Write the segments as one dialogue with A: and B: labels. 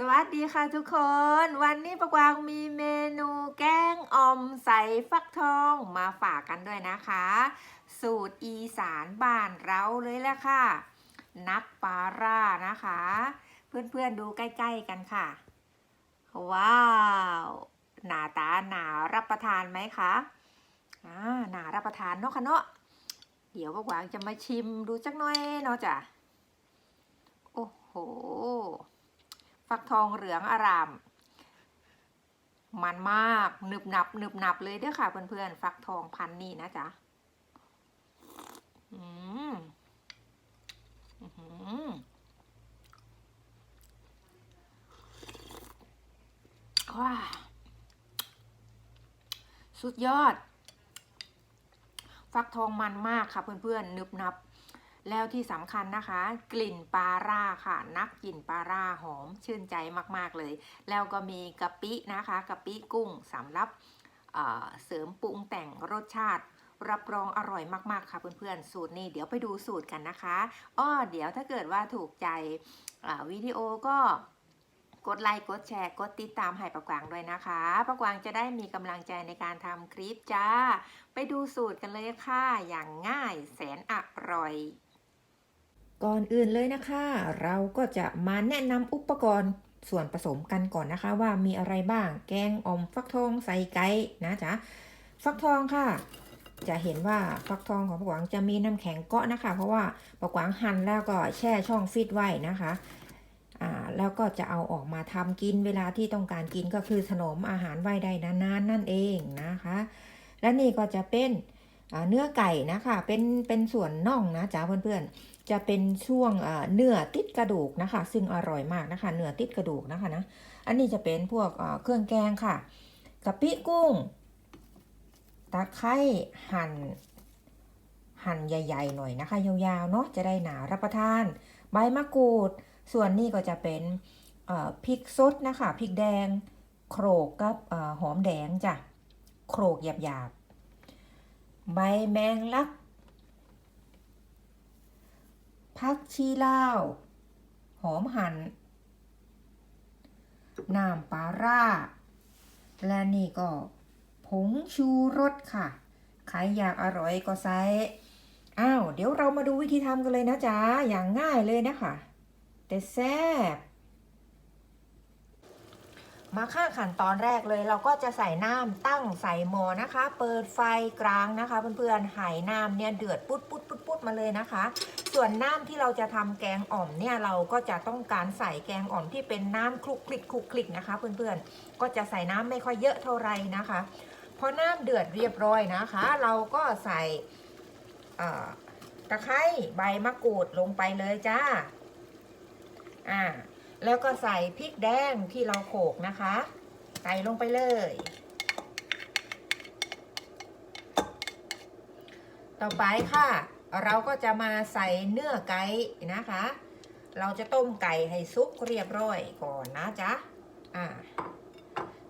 A: สวัสดีค่ะทุกคน วันนี้ประกวางมีเมนูแกงอ่อมใส่ฟักทองมาฝากกันด้วยนะคะ สูตรอีสานบ้านเราเลยแหละค่ะ นักปลาร่านะคะ เพื่อนๆดูใกล้ๆกันค่ะ ว้าว หน้าตาหนารับประทานไหมคะอ่าหนารับประทานเนาะค่ะเนาะเดี๋ยวประกวางจะมาชิมดูจักหน่อยเนาะจ้ะโอ้โห ฟักทองเหลืองอาราม มันมากหนึบหนับหนึบหนับเลยเด้อค่ะ เพื่อนๆ ฟักทองพันนี่นะจ๊ะอืมอื้อหือว้าสุดยอด ฟักทองมันมากค่ะเพื่อนๆหนึบหนับ แล้วที่สำคัญนะคะ กลิ่นปลาร่าค่ะ นักกลิ่นปลาร่าหอมชื่นใจมากๆเลย แล้วก็มีกะปินะคะกะปิกุ้งสำหรับเเสริมปรุงแต่งรสชาติ รับรองอร่อยมากๆค่ะเพื่อนๆ สูตรนี้เดี๋ยวไปดูสูตรกันนะคะอ้อเดี๋ยวถ้าเกิดว่าถูกใจวิดีโอก็กดไลค์กดแชร์กดติดตามให้ประกวางด้วยนะคะประกวางจะได้มีกำลังใจในการทำคลิปจ้า ไปดูสูตรกันเลยค่ะ อย่างง่ายแสนอร่อย ก่อนอื่นเลยนะคะ เราก็จะมาแนะนำอุปกรณ์ส่วนผสมกันก่อนนะคะ ว่ามีอะไรบ้าง แกงอมฟักทองใส่ไก่นะจ๊ะฟักทองค่ะ จะเห็นว่าฟักทองของปะกวางจะมีน้ำแข็งเกาะนะคะ เพราะว่าปะกวางหั่นแล้วก็แช่ช่องฟิตไว้นะคะอ่าแล้วก็จะเอาออกมาทำกินเวลาที่ต้องการกินก็คือถนอมอาหารไว้ได้นานๆนั่นเองนะคะ และนี่ก็จะเป็น เนื้อไก่นะคะเป็นเป็นส่วนน่องนะจ๊ะเพื่อนๆ จะเป็นช่วงเนื้อติดกระดูกนะคะ ซึ่งอร่อยมากนะคะเนื้อติดกระดูกนะคะนะอันนี้จะเป็นพวกเครื่องแกงค่ะกะปิกุ้งตะไคร้หั่นหั่นใหญ่ๆหน่อยนะคะ ยาวๆเนาะจะได้หนารับประทาน ใบมะกรูด ส่วนนี้ก็จะเป็นพริกสดนะคะพริกแดง โขลกกับอหอมแดงจ้ะโขลกหยาบ ใบแมงลักผักชีลาว หอมหัน่นน้ำปลาร่า และนี่ก็ผงชูรสค่ะ ใครอยากอร่อยก็ใส่อ้าว เดี๋ยวเรามาดูวิธีทำกันเลยนะจ๊ะ อย่างง่ายเลยนะคะ แต่แซ่บ มาข้างขั้นตอนแรกเลย เราก็จะใส่น้ำตั้งใส่หม้อนะคะ เปิดไฟกลางนะคะเพื่อนๆไหน้ำเนี่ยเดือดปุ๊ดปุ๊ดปุ๊ดปุ๊ดมาเลยนะคะ ส่วนน้ำที่เราจะทำแกงอ่อมเนี่ยเราก็จะต้องการใส่แกงอ่อมที่เป็นน้ำคลุกคลิกคลุกคลิกนะคะ เพื่อนๆก็จะใส่น้ำไม่ค่อยเยอะเท่าไหร่นะคะพอน้ำเดือดเรียบร้อยนะคะ เราก็ใส่ตะไคร้ใบมะกรูดลงไปเลยจ้าอ่า แล้วก็ใส่พริกแดงที่เราโขกนะคะ ใส่ลงไปเลย ต่อไปค่ะ เราก็จะมาใส่เนื้อไก่นะคะ เราจะต้มไก่ให้สุกเรียบร้อยก่อนนะจ๊ะ อ่า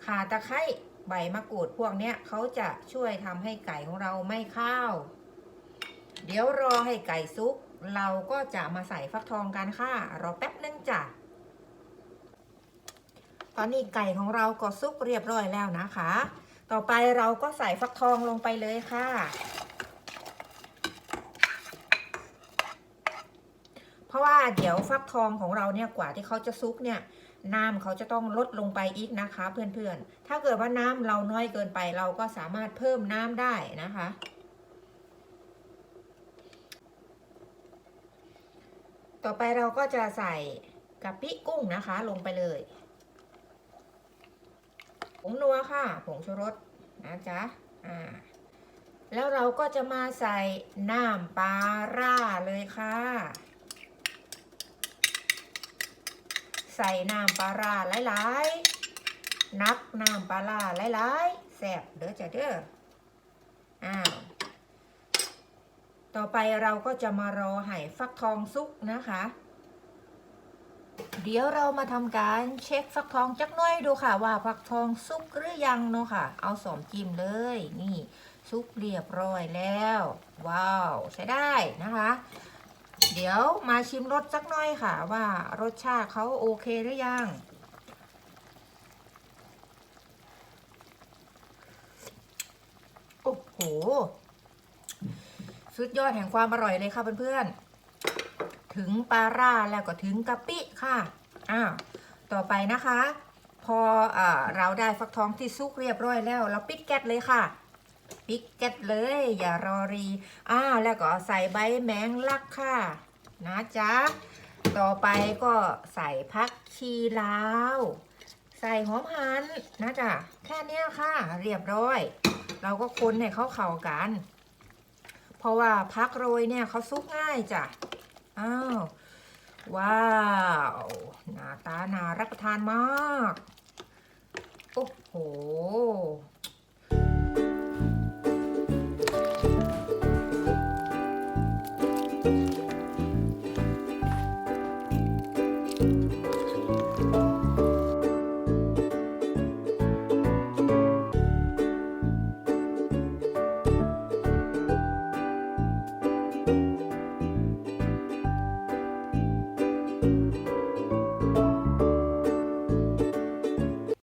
A: ข่าตะไคร้ใบมะกรูดพวกเนี้ยเขาจะช่วยทำให้ไก่ของเราไม่ข้าว เดี๋ยวรอให้ไก่สุก เราก็จะมาใส่ฟักทองกันค่ะ รอแป๊บนึงจ้ะ ตอนนี้ไก่ของเราก็สุกเรียบร้อยแล้วนะคะ ต่อไปเราก็ใส่ฟักทองลงไปเลยค่ะ เพราะว่าเดี๋ยวฟักทองของเราเนี่ยกว่าที่เขาจะซุกเนี่ยน้ำเขาจะต้องลดลงไปอีกนะคะ เพื่อนๆ ถ้าเกิดว่าน้ำเราน้อยเกินไปเราก็สามารถเพิ่มน้ำได้นะคะ ต่อไปเราก็จะใส่กะปิกุ้งนะคะลงไปเลย ผงนัวค่ะ ผงชูรสนะจ๊ะอ่าแล้วเราก็จะมาใส่น้ำปลาร่าเลยค่ะ ใส่น้ำปลาร่าหลายๆ นับน้ำปลาร่าหลายๆแซ่บเด้อจ้ะเด้ออ้าวต่อไปเราก็จะมารอให้ฟักทองสุกนะคะ เดี๋ยวเรามาทำการเช็คฟักทองจักน้อยดูค่ะ ว่าฟักทองสุกหรือยังเนาะค่ะ เอาสอมจิ้มเลย นี่สุกเรียบร้อยแล้ว ว้าวใช้ได้นะคะ เดี๋ยวมาชิมรสจักน้อยค่ะ ว่ารสชาติเขาโอเคหรือยังโอ้โหสุดยอดแห่งความอร่อยเลยค่ะเพื่อนๆ ถึงปลาร่าแล้วก็ถึงกะปิค่ะอ้าวต่อไปนะคะ พออเราได้ฟักทองที่ซุกเรียบร้อยแล้ว เราปิดแก๊สเลยค่ะ ปิดแก๊สเลย อย่ารอรีอ้าวแล้วก็ใส่ใบแมงลักค่ะ นะจ๊ะต่อไปก็ใส่พักชีลาว ใส่หอมหันนะจ๊ะแค่นี้ค่ะ เรียบร้อย เราก็คนให้เขาเข้ากัน เพราะว่าพักโรยเนี่ยเขาซุกง่ายจ้ะ อ้าว ว้าวหน้าตาน่ารับประทานมาก โอ้โห